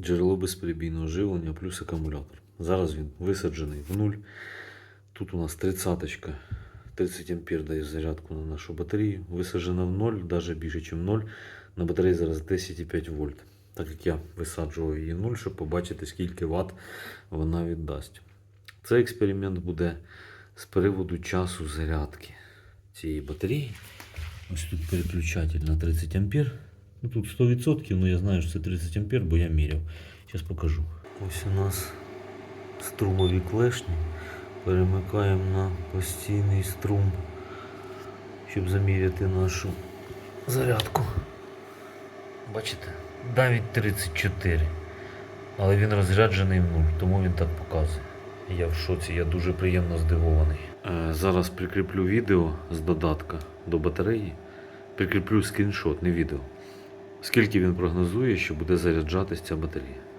Джерело безперебійного живлення плюс акумулятор. Зараз він висаджений в нуль. Тут у нас 30 30 ампер дає зарядку на нашу батарею. Висаджена в ноль, навіть більше, ніж 0. На батареї зараз 10,5 вольт. Так як я висаджував її в нуль, щоб побачити, скільки Вт вона віддасть. Цей експеримент буде з приводу часу зарядки цієї батареї. Ось тут переключатель на 30 ампер. Ну, тут 100%, але я знаю, що це 30 ампер, бо я міряв. Зараз покажу. Ось у нас струмові клешні. Перемикаємо на постійний струм, щоб заміряти нашу зарядку. Бачите? Навіть 34. Але він розряджений в нуль, тому він так показує. Я в шоці, я дуже приємно здивований. Е, зараз прикріплю відео з додатка до батареї. Прикріплю скріншот, не відео. Скільки він прогнозує, що буде заряджатись ця батарея.